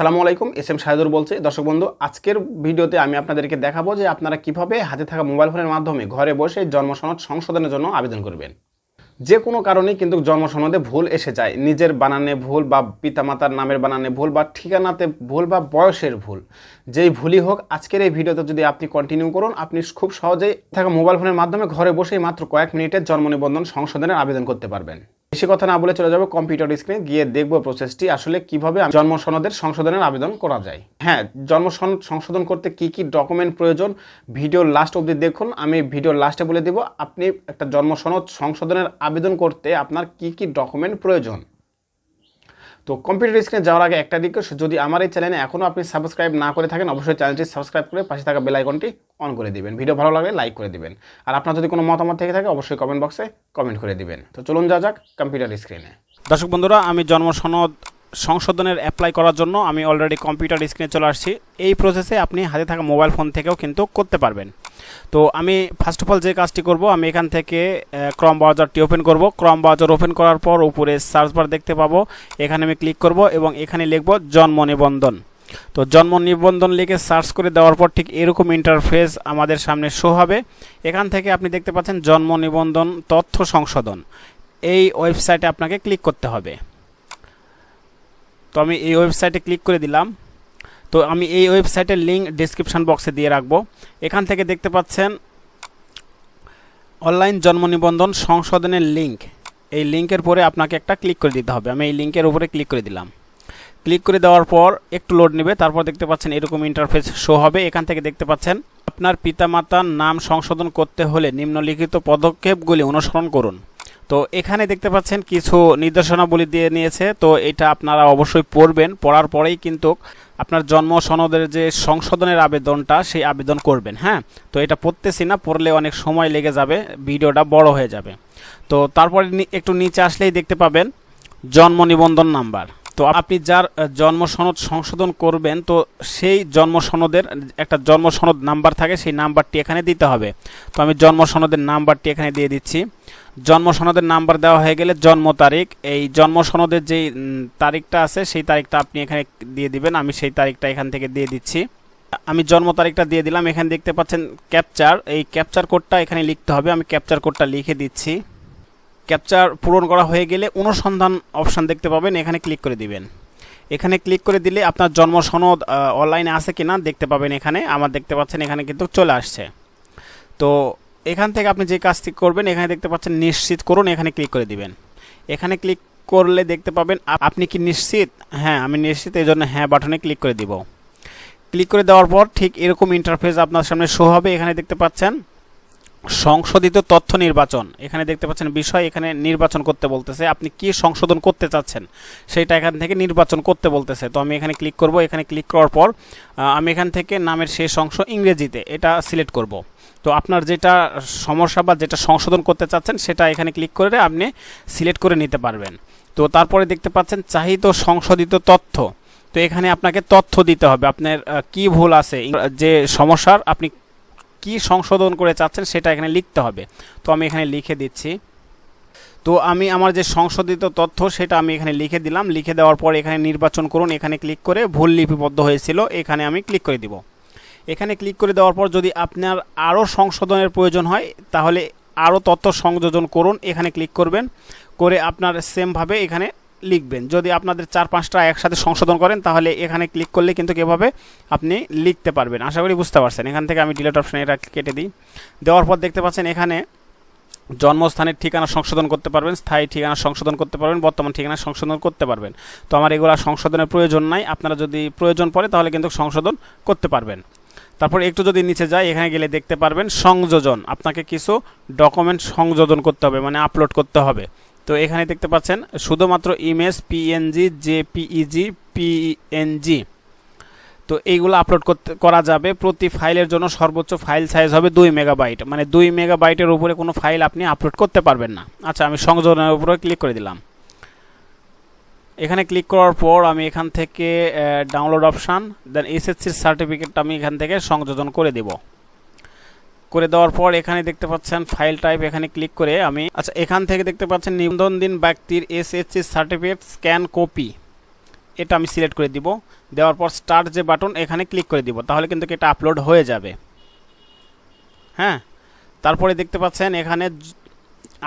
আসসালামু আলাইকুম, S M Shahidur বলছি। দর্শক বন্ধু, আজকের ভিডিওতে আমি আপনাদেরকে দেখাবো যে আপনারা কীভাবে হাতে থাকা মোবাইল ফোনের মাধ্যমে ঘরে বসে জন্ম সনদ সংশোধনের জন্য আবেদন করবেন। যে কোনো কারণে কিন্তু জন্ম সনদে ভুল এসে যায়। নিজের বানানে ভুল বা পিতামাতার নামের বানানে ভুল বা ঠিকানাতে ভুল বা বয়সের ভুল। যেই ভুলই হোক, আজকের এই ভিডিওতে যদি আপনি কন্টিনিউ করুন, আপনি খুব সহজেই থাকা মোবাইল ফোনের মাধ্যমে ঘরে বসেই মাত্র কয়েক মিনিটে জন্ম নিবন্ধন সংশোধনের আবেদন করতে পারবেন। বেশি কথা না বলে চলে যাব কম্পিউটার স্ক্রিনে গিয়ে দেখব প্রসেসটি আসলে কীভাবে জন্ম সনদের সংশোধনের আবেদন করা যায়। হ্যাঁ জন্ম সনদ সংশোধন করতে কি কি ডকুমেন্ট প্রয়োজন ভিডিও লাস্ট অবধি দেখুন। আমি ভিডিও লাস্টে বলে দেব, আপনি একটা জন্ম সনদ সংশোধনের আবেদন করতে আপনার কি কি ডকুমেন্ট প্রয়োজন। তো কম্পিউটার স্ক্রিনে যাওয়ার আগে একটা দিক যদি আমার এই চ্যানেলে এখনও আপনি সাবস্ক্রাইব না করে থাকেন, অবশ্যই চ্যানেলটি সাবস্ক্রাইব করে পাশে থাকা বেল আইকনটি অন করে দিবেন। ভিডিও ভালো লাগলে লাইক করে দিবেন। আর আপনার যদি কোনো মতামত থেকে থাকে, অবশ্যই কমেন্ট বক্সে কমেন্ট করে দিবেন। তো চলুন যা যাক কম্পিউটার স্ক্রিনে দর্শক বন্ধুরা, আমি জন্ম সনদ সংশোধনের অ্যাপ্লাই করার জন্য আমি অলরেডি কম্পিউটার স্ক্রিনে চলে আসছি। এই প্রসেসে আপনি হাতে থাকা মোবাইল ফোন থেকেও কিন্তু করতে পারবেন। তো আমি ফার্স্ট অফ অল যে কাজটি করব, আমি এখান থেকে ক্রম ব্রাউজারটি ওপেন করব। ক্রম ব্রাউজার ওপেন করার পর উপরে সার্চ বার দেখতে পাবো। এখানে আমি ক্লিক করব এবং এখানে লিখব জন্ম নিবন্ধন। তো জন্ম নিবন্ধন লিখে সার্চ করে দেওয়ার পর ঠিক এরকম ইন্টারফেস আমাদের সামনে শো হবে। এখান থেকে আপনি দেখতে পাচ্ছেন জন্ম নিবন্ধন তথ্য সংশোধন। এই ওয়েবসাইটে আপনাকে ক্লিক করতে হবে। তো আমি এই ওয়েবসাইটে ক্লিক করে দিলাম। তো আমি এই ওয়েবসাইটের লিঙ্ক ডিসক্রিপশান বক্সে দিয়ে রাখব। এখান থেকে দেখতে পাচ্ছেন অনলাইন জন্ম নিবন্ধন সংশোধনের লিঙ্ক এই লিঙ্কের পরে আপনাকে একটা ক্লিক করে দিতে হবে। আমি এই লিঙ্কের উপরে ক্লিক করে দিলাম। ক্লিক করে দেওয়ার পর একটু লোড নেবে, তারপর দেখতে পাচ্ছেন এরকম ইন্টারফেস শো হবে। এখান থেকে দেখতে পাচ্ছেন আপনার পিতামাতার নাম সংশোধন করতে হলে নিম্নলিখিত পদক্ষেপগুলি অনুসরণ করুন। তো এখানে দেখতে পাচ্ছেন কিছু নির্দেশনাবলী দিয়ে নিয়েছে। তো এটা আপনারা অবশ্যই পড়বেন। পড়ার পরেই কিন্তু আপনার জন্ম সনদের যে সংশোধনের আবেদনটা, সেই আবেদন করবেন হ্যাঁ? তো এটা পড়তেছি না, পড়লে অনেক সময় লেগে যাবে, ভিডিওটা বড় হয়ে যাবে। তো তারপরে একটু নিচে আসলেই দেখতে পাবেন জন্ম নিবন্ধন নাম্বার। তো আপনি যার জন্ম সনদ সংশোধন করবেন, তো সেই জন্ম সনদের একটা জন্ম সনদ নাম্বার থাকে, সেই নাম্বারটি এখানে দিতে হবে। তো আমি জন্ম সনদের নাম্বারটি এখানে দিয়ে দিচ্ছি। জন্ম সনদের নাম্বার দেওয়া হয়ে গেলে জন্ম তারিখ, এই জন্ম সনদের যেই তারিখটা আছে, সেই তারিখটা আপনি এখানে দিয়ে দিবেন, আমি সেই তারিখটা এখান থেকে দিয়ে দিচ্ছি। আমি জন্ম তারিখটা দিয়ে দিলাম, এখানে দেখতে পাচ্ছেন ক্যাপচার, এই ক্যাপচার কোডটা এখানে লিখতে হবে, আমি ক্যাপচার কোডটা লিখে দিচ্ছি। ক্যাপচার পূরণ করা হয়ে গেলে অনুসন্ধান অপশান দেখতে পাবেন, এখানে ক্লিক করে দিবেন। এখানে ক্লিক করে দিলে আপনার জন্ম সনদ অনলাইনে আছে কি না দেখতে পাবেন এখানে। আমার দেখতে পাচ্ছেন এখানে কিন্তু চলে আসছে। তো এখান থেকে আপনি যে কাজটি করবেন, এখানে দেখতে পাচ্ছেন নিশ্চিত করুন, এখানে ক্লিক করে দিবেন। এখানে ক্লিক করলে দেখতে পাবেন আপনি কি নিশ্চিত? হ্যাঁ আমি নিশ্চিত এই জন্য হ্যাঁ বাটনে ক্লিক করে দিব। ক্লিক করে দেওয়ার পর ঠিক এরকম ইন্টারফেস আপনার সামনে শো হবে, এখানে দেখতে পাচ্ছেন। সংশোধিত তথ্য নির্বাচন। এখানে দেখতে পাচ্ছেন বিষয় এখানে নির্বাচন করতে বলতেছে। আপনি কি সংশোধন করতে চাচ্ছেন? সেইটা এখান থেকে নির্বাচন করতে বলতেছে। তো আমি এখানে ক্লিক করব। এখানে ক্লিক করার পর আমি এখান থেকে নামের শেষ অংশ ইংরেজিতে এটা সিলেক্ট করব। তো আপনার যেটা সমস্যা বা যেটা সংশোধন করতে চাচ্ছেন, সেটা এখানে ক্লিক করে আপনি সিলেক্ট করে নিতে পারবেন। তো তারপরে দেখতে পাচ্ছেন চাহিত সংশোধিত তথ্য। তো এখানে আপনাকে তথ্য দিতে হবে। আপনার কি ভুল আছে? যে সমস্যার আপনি কি সংশোধন করে চাচ্ছেন সেটা এখানে লিখতে হবে। তো আমি এখানে লিখে দিচ্ছি। তো আমি আমার যে সংশোধিত তথ্য সেটা আমি এখানে লিখে দিলাম। লিখে দেওয়ার পর এখানে নির্বাচন করুন। এখানে ক্লিক করে ভুল লিপিবদ্ধ হয়েছিল, এখানে আমি ক্লিক করে দিব। এখানে ক্লিক করে দেওয়ার পর যদি আপনার আরও সংশোধনের প্রয়োজন হয়, তাহলে আরও তথ্য সংযোজন করুন। এখানে ক্লিক করবেন। করে আপনার সেমভাবে এখানে লিখবেন। যদি আপনাদের চার পাঁচটা একসাথে সংশোধন করেন, তাহলে এখানে ক্লিক করলে কিন্তু এভাবে আপনি লিখতে পারবেন। আশা করি বুঝতে পারছেন। এখান থেকে আমি ডিলেট অপশানে এটা কেটে দিই। দেওয়ার পর দেখতে পাচ্ছেন এখানে জন্মস্থানের ঠিকানা সংশোধন করতে পারবেন, স্থায়ী ঠিকানা সংশোধন করতে পারবেন, বর্তমান ঠিকানা সংশোধন করতে পারবেন। তো আমার এগুলো সংশোধনের প্রয়োজন নাই। আপনারা যদি প্রয়োজন পড়ে, তাহলে কিন্তু সংশোধন করতে পারবেন। তারপর একটু যদি নিচে যাই, এখানে গেলে দেখতে পারবেন সংযোজন। আপনাকে কিছু ডকুমেন্ট সংযোজন করতে হবে মানে আপলোড করতে হবে। তো এখানে দেখতে পাচ্ছেন, শুধুমাত্র ইমেজ পিএনজি জেপিইজি পিএনজি তো এইগুলো আপলোড করতে, করা যাবে প্রতি ফাইলের জন্য সর্বোচ্চ ফাইল সাইজ হবে দুই মেগাবাইট মানে দুই মেগাবাইটের উপরে কোনো ফাইল আপনি আপলোড করতে পারবেন না। আচ্ছা আমি সংযোজনের উপরে ক্লিক করে দিলাম। এখানে ক্লিক করার পর আমি এখান থেকে ডাউনলোড অপশান দেন এসএসসির সার্টিফিকেটটা আমি এখান থেকে সংযোজন করে দেব। করে দেওয়ার পর এখানে দেখতে পাচ্ছেন ফাইল টাইপ এখানে ক্লিক করে আমি আচ্ছা এখান থেকে দেখতে পাচ্ছেন নিবন্ধন দিন ব্যক্তির এসএসসি সার্টিফিকেট স্ক্যান কপি এটা আমি সিলেক্ট করে দিব, দেওয়ার পর স্টার্ট যে বাটন এখানে ক্লিক করে দিব, তাহলে কিন্তু এটা আপলোড হয়ে যাবে। হ্যাঁ? তারপরে দেখতে পাচ্ছেন এখানে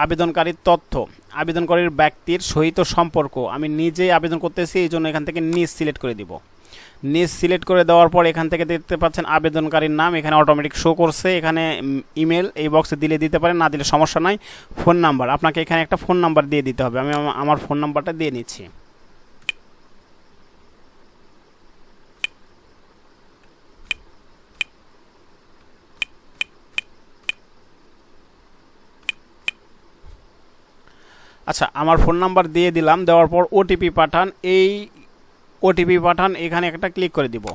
আবেদনকারীর তথ্য, আবেদনকারীর ব্যক্তির সহিত সম্পর্ক। আমি নিজেই আবেদন করতেছি এই জন্য এখান থেকে নিজ সিলেক্ট করে দিব। নিজ সিলেক্ট করে দেওয়ার পর এখান থেকে দেখতে পাচ্ছেন আবেদনকারীর নাম। এখানে অটোমেটিক শো করছে। এখানে ইমেল এই বক্সে দিলে দিতে পারেন, না দিলে সমস্যা নাই। ফোন নাম্বার আপনাকে এখানে একটা ফোন নাম্বার দিয়ে দিতে হবে। আমি আমার ফোন নাম্বারটা দিয়ে নিচ্ছি। আচ্ছা আমার ফোন নাম্বার দিয়ে দিলাম। দেওয়ার পর ওটিপি পাঠান। এই ওটিপি পাঠান, এখানে একটা ক্লিক করে দিব।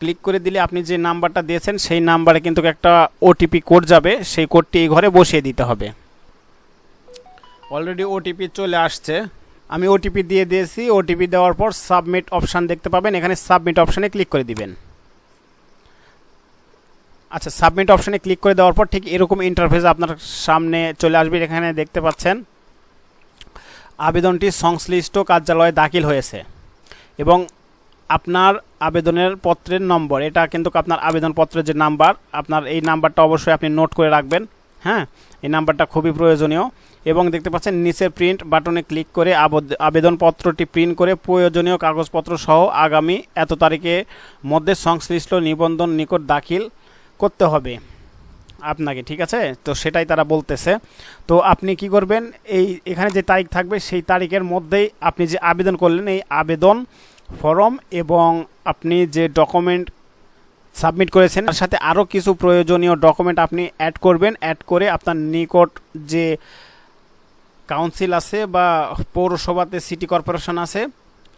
ক্লিক করে দিলে আপনি যে নাম্বারটা দিয়েছেন, সেই নাম্বারে কিন্তু একটা ওটিপি কোড যাবে, সেই কোডটি এই ঘরে বসিয়ে দিতে হবে। অলরেডি ওটিপি চলে আসছে। আমি ওটিপি দিয়ে দিয়েছি ওটিপি দেওয়ার পর সাবমিট অপশান দেখতে পাবেন, এখানে সাবমিট অপশানে ক্লিক করে দিবেন। আচ্ছা সাবমিট অপশানে ক্লিক করে দেওয়ার পর ঠিক এরকম ইন্টারফেস আপনার সামনে চলে আসবে, এখানে দেখতে পাচ্ছেন। আবেদনটি সংশ্লিষ্ট কার্যালয়ে দাখিল হয়েছে। এবং আপনার আবেদনের পত্রের নম্বর, এটা কিন্তু আপনার আবেদনপত্রের যে নাম্বার, আপনার এই নাম্বারটা অবশ্যই আপনি নোট করে রাখবেন হ্যাঁ? এই নাম্বারটা খুবই প্রয়োজনীয় এবং দেখতে পাচ্ছেন নিচে প্রিন্ট বাটনে ক্লিক করে আবদ- আবেদনপত্রটি প্রিন্ট করে প্রয়োজনীয় কাগজপত্র সহ আগামী এত তারিখের মধ্যে সংশ্লিষ্ট নিবন্ধন নিকট দাখিল করতে হবে। আপনাকে, ঠিক আছে? তো সেটাই তারা বলতেছে। তো আপনি কি করবেন, এই এখানে যে তারিখ থাকবে, সেই তারিখের মধ্যেই আপনি যে আবেদন করলেন, এই আবেদন ফর্ম এবং আপনি যে ডকুমেন্ট সাবমিট করেছেন, তার সাথে আরও কিছু প্রয়োজনীয় ডকুমেন্ট আপনি অ্যাড করবেন। অ্যাড করে আপনার নিকট যে কাউন্সিল আছে বা পৌরসভাতে সিটি কর্পোরেশন আছে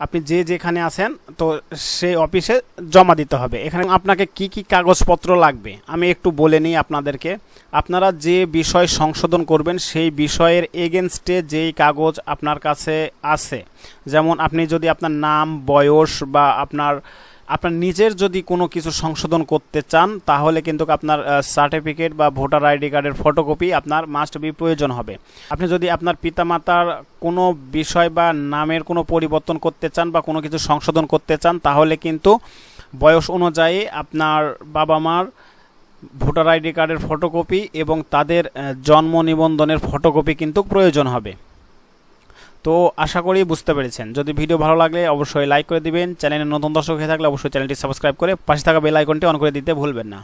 আপনি যে যেখানে আছেন, তো সেই অফিসে জমা দিতে হবে। এখানে আপনাকে কি কি কাগজপত্র লাগবে? আমি একটু বলে নিই আপনাদেরকে। আপনারা যে বিষয় সংশোধন করবেন, সেই বিষয়ের এগেনস্টে যেই কাগজ আপনার কাছে আছে, যেমন আপনি যদি আপনার নাম, বয়স বা আপনার আপনার নিজের যদি কোনো কিছু সংশোধন করতে চান, তাহলে কিন্তু আপনার সার্টিফিকেট বা ভোটার আইডি কার্ডের ফটোকপি আপনার মাস্ট বি প্রয়োজন হবে। আপনি যদি আপনার পিতামাতার কোনো বিষয় বা নামের কোনো পরিবর্তন করতে চান বা কোনো কিছু সংশোধন করতে চান, তাহলে কিন্তু বয়স অনুযায়ী আপনার বাবা মার ভোটার আইডি কার্ডের ফটোকপি এবং তাদের জন্ম নিবন্ধনের ফটোকপি কিন্তু প্রয়োজন হবে। তো আশা করি বুঝতে পেরেছেন। যদি ভিডিও ভালো লাগলে অবশ্যই লাইক করে দিবেন। চ্যানেলে নতুন দর্শক হয়ে থাকলে অবশ্যই চ্যানেলটি সাবস্ক্রাইব করে পাশে থাকা বেল আইকনটি অন করে দিতে ভুলবেন না।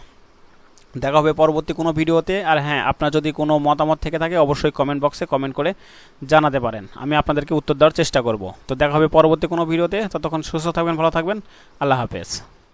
দেখা হবে পরবর্তী কোনো ভিডিওতে। আর হ্যাঁ আপনার যদি কোনো মতামত থেকে থাকে অবশ্যই কমেন্ট বক্সে কমেন্ট করে জানাতে পারেন। আমি আপনাদেরকে উত্তর দেওয়ার চেষ্টা করব। তো দেখা হবে পরবর্তী কোনো ভিডিওতে। ততক্ষণ সুস্থ থাকবেন, ভালো থাকবেন। আল্লাহ হাফেজ।